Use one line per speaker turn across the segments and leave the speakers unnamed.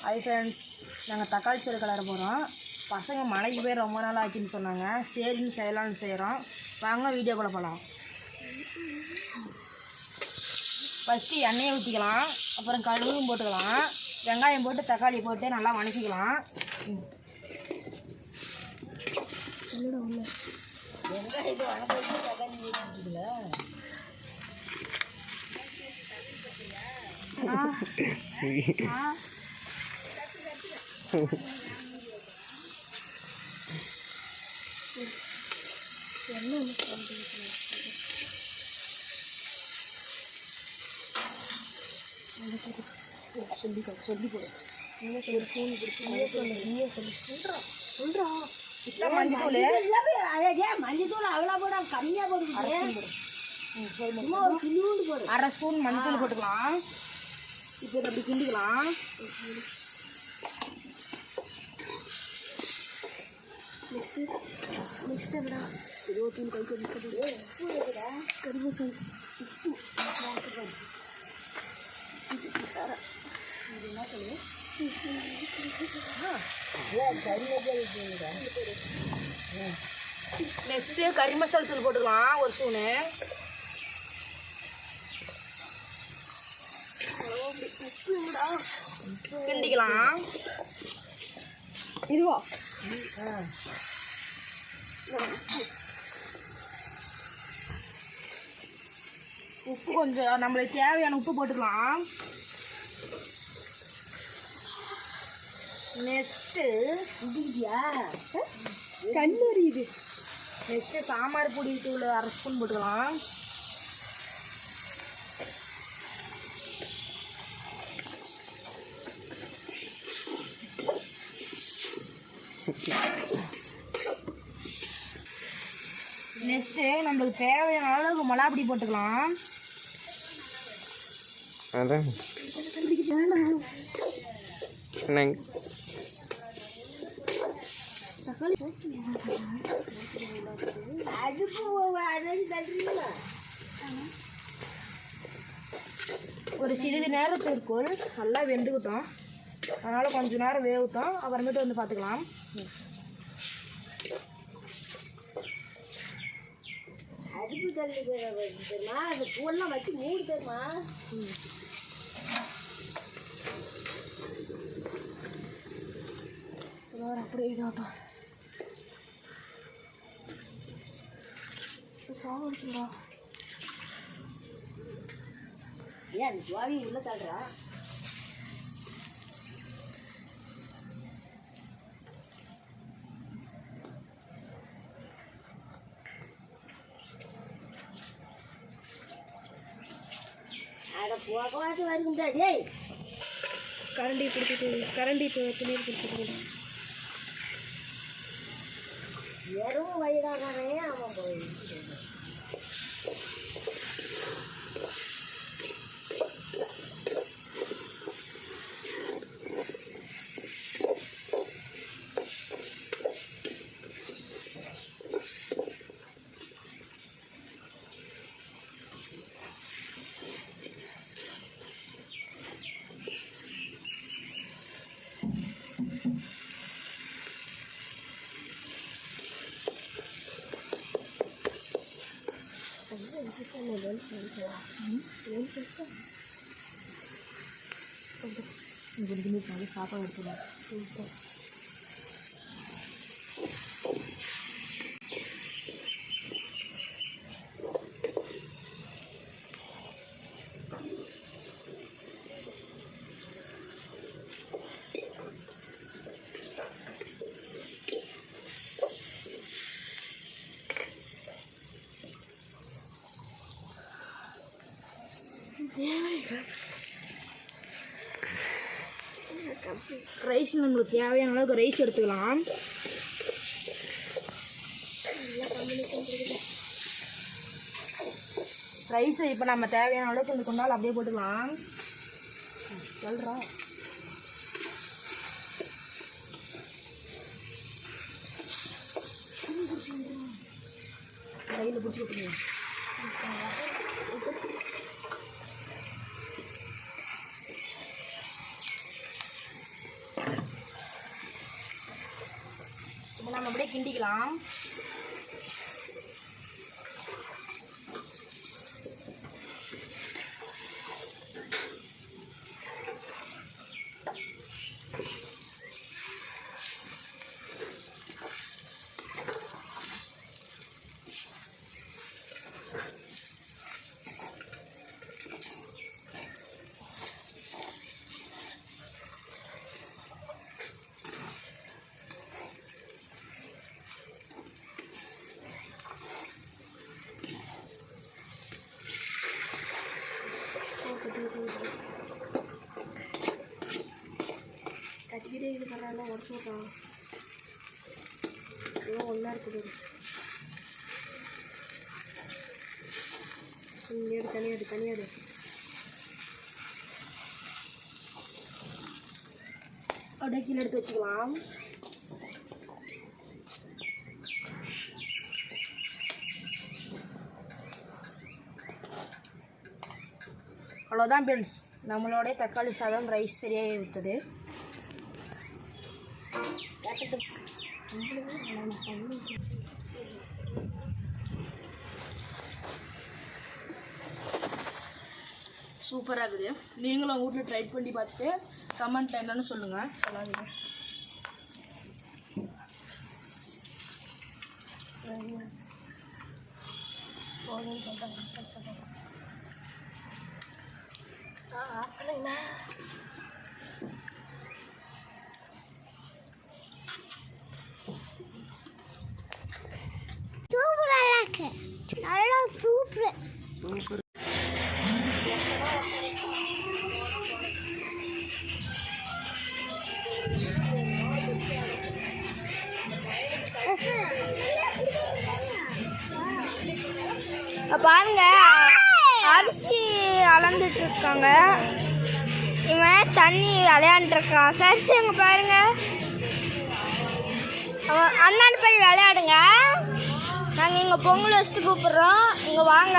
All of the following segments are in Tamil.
ஹை ஃப்ரெண்ட்ஸ் நாங்கள் தக்காளி சோறு கலர போகிறோம் பசங்க மலைக்கு போய் ரொம்ப நாள் ஆச்சுன்னு சொன்னாங்க. சரின்னு செய்யலாம்னு செய்கிறோம் வாங்க வீடியோக்குள்ளே போகலாம் ஃபஸ்ட்டு எண்ணெயை ஊற்றிக்கலாம் அப்புறம் கடுகும் போட்டுக்கலாம். வெங்காயம் போட்டு தக்காளி போட்டு நல்லா வணக்கிக்கலாம். ம். ஆ. ஆ. சொல்லி சொல்லி போடு நீயே சொல்லு கொடுத்து நீயே சொல்லு நீயே சொல்லு சொல்கிறா சொல்கிறா அரை ஸ்பூன் மஞ்சள் போட்டுக்கலாம். இப்போ அப்படி கிண்டிக்கலாம்.
நெக்ஸ்ட் எவ்வளோ இருபத்தி கை கறி கறிமசால் உப்பு
நெக்ஸ்ட்டு கறி மசாலா தூள் போட்டுக்கலாம் ஒரு ஸ்பூனு கிண்டிக்கலாம்.
இதுவா?
உப்பு கொஞ்சம் நம்மளுக்கு தேவையான உப்பு போட்டுக்கலாம். நெக்ஸ்ட்டு
இதுயா கண்ணூரி இது.
நெக்ஸ்ட்டு சாம்பார் பொடி தூள் அரை ஸ்பூன் போட்டுக்கலாம். நெக்ஸ்ட்டு நம்மளுக்கு தேவையான அளவுக்கு மிளகாப்பொடி போட்டுக்கலாம்.
அதான்
ஒரு சிறிது நேரத்திற்குள் நல்லா வெந்துக்கிட்டோம் அதனால் கொஞ்ச நேரம் வேகட்டும். அப்புறமேட்டு வந்து பார்த்துக்கலாம்.
அடுப்பு தள்ளி தெரியுமா அந்த பூவெல்லாம் வச்சு மூடு தெரியுமா
அப்படியே அப்படியே இதாகட்டும் சாப்பிடுங்களா
ஏன் அந்த சுவாமி உள்ள தள்ளுறா.
கரண்டி பிடிச்சிட்டு கரண்டி துணியில் பிடிச்சிட்டு
வெறும் வயிறானே அவன் போய்.
இங்கே சாப்பாடு எடுத்துக்கலாம் ரைஸ் நம்மளுக்கு தேவையான அளவுக்கு ரைஸ் எடுத்துக்கலாம். ரைஸை இப்போ நம்ம தேவையான அளவுக்கு இந்த கொண்டால் அப்படியே போட்டுக்கலாம். சொல்கிறோம் கையில் பிடிச்சி விட்டுருங்க
அப்படியே கிண்டிக்கலாம். கத்திரி இது உடச்சு விட்டான் ஏதோ ஒன்றா இருக்குது ம், எடு தனியாக எடு அப்படியே கீழே எடுத்து வச்சுக்கலாம். அவ்வளோதான் ஃப்ரெண்ட்ஸ் நம்மளோட தக்காளி சாதம் ரைஸ் சரியாகி விட்டது. சூப்பராக இருக்குது நீங்களும் உங்கள் வீட்டில் ட்ரை பண்ணி பார்த்துட்டு கமெண்ட்டில் என்னென்னு சொல்லுங்கள் சொல்லாதீங்க.
சூப்பராக இருக்கு நல்லா சூப்பர்.
பாருங்க அரிசி அளந்துட்டு இருக்காங்க இவன் தண்ணி விளையாண்டுருக்கான். சரி சரிங்க பாருங்க. அண்ணாண்டு போய் விளையாடுங்க. நாங்கள் பொங்கல் வச்சுட்டு கூப்பிட்றோம். இங்கே வாங்க.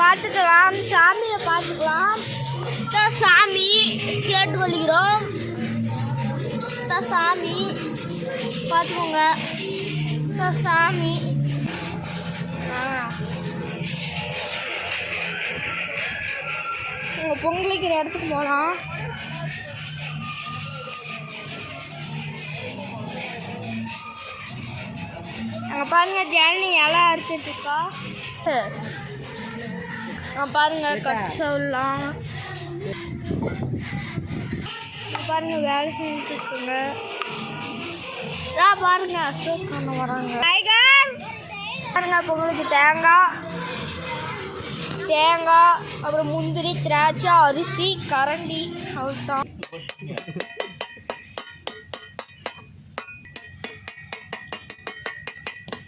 பார்த்துக்கலாம். சாமியை பார்த்துக்கலாம். இதான் சாமி. கேட்டு கொள்கிறோம். இதான் சாமி. பார்த்துக்கோங்க. இதான் சாமி. உங்கள் பொங்கலுக்கு இடத்துக்கு போகலாம். அங்கே பாருங்க ஜனனி இலை அறுத்துட்டு இருக்கா. அங்கே பாருங்க கட் சொல்லலாம் பாருங்க வேலை செஞ்சுட்டு இருக்குங்க. இதான் பாருங்க அசோக் பண்ண வராங்க. டைகர் பாருங்க பொங்கலுக்கு தேங்காய் தேங்காய் அப்புறம் முந்திரி திராட்சை அரிசி கரண்டி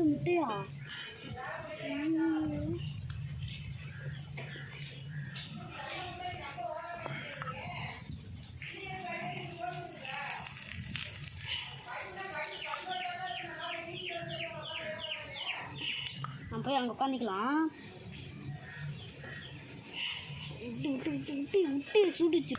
முட்டையா நம்ம போய் அங்கே உட்காந்துக்கலாம் விட்டு விட்டு விட்டு விட்டு விட்டு சுடிச்சு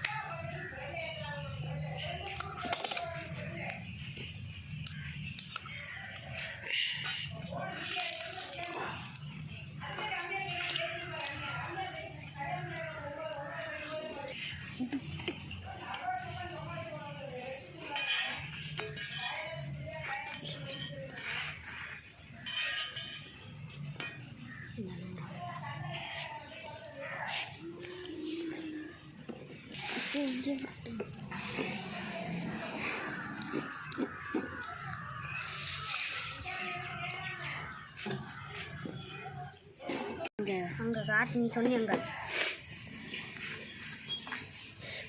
அங்கே காட்டு நீ சொன்னீங்க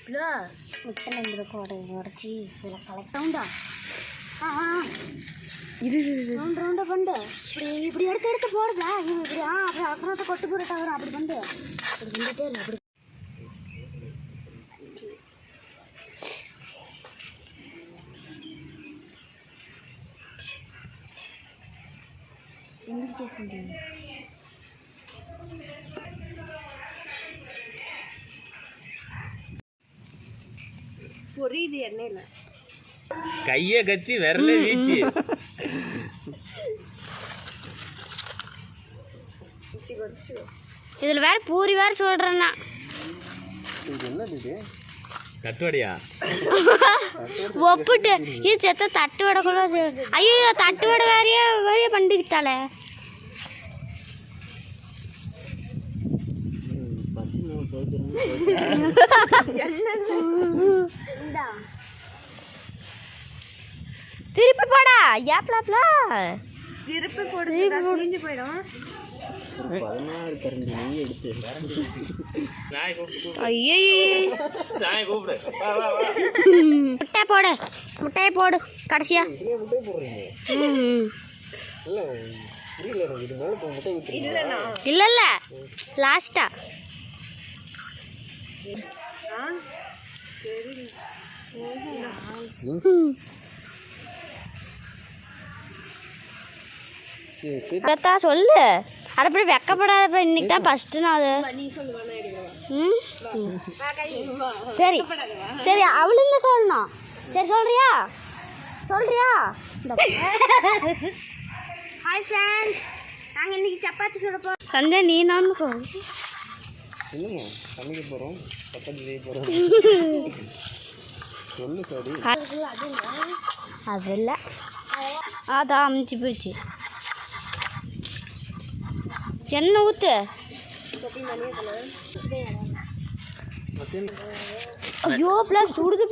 இல்லை முட்டை இந்த உடை உடச்சி. இதில் கலெக்டாகும்டா ஆ?
இது
ரவுண்ட் ரவுண்டாக பண்ணு இப்படி இப்படி எடுத்து எடுத்து போடுதா இப்படி ஆ அப்படி அப்புறத்தை கொட்டு வரும். அப்படி பண்ணு அப்படி பண்ணிட்டே இல்லை அப்படி எந்திரிச்சே சொல்றீங்க
பொரியுது எண்ணெயில்
கையை கத்தி விரல வீச்சு.
இதில் வேற பூரி வேற சொல்கிறேன்னா
தட்டுவடையா
ஒப்புட்டு இது? செத்த தட்டு வடை கூட செ- ஐயோ தட்டு வடை வேறையே வேறையே பண்ணிக்கிட்டாலே திருப்பி போடா. ஏப்லாப்ல திருப்பி போடு புரிஞ்சு போயிடும்.
பதினாறு கரண்டி நெய் எடுத்து. நாய் கூப்பிடு
ஐயோ
நாய் கூப்பிடு. வா வா வா.
முட்டை போடு முட்டையை போடு கடைசியா. இல்ல இல்ல லாஸ்டா அத்தா சொல்லு. அது அப்படி வெக்கப்படாத இன்னைக்கு தான் ஃபர்ஸ்ட் நாள். ம்? சரி. சரி அவளுங்க சொல்லணும். சரி சொல்றியா? சொல்றியா? ஹாய் ஃப்ரெண்ட்ஸ் நாங்கள் இன்னைக்கு சப்பாத்தி சுட போகிறோம் சந்தே நீ நான்
இல்லைங்க சமைக்க போகிறோம் சப்பாத்தி செய்ய போகிறோம் சொல்லு சாரி.
அது இல்லை. அதான் அமுச்சு போயிடுச்சு எண்ணெய் ஊற்று ஐயோ ப்ளஸ் சுடுது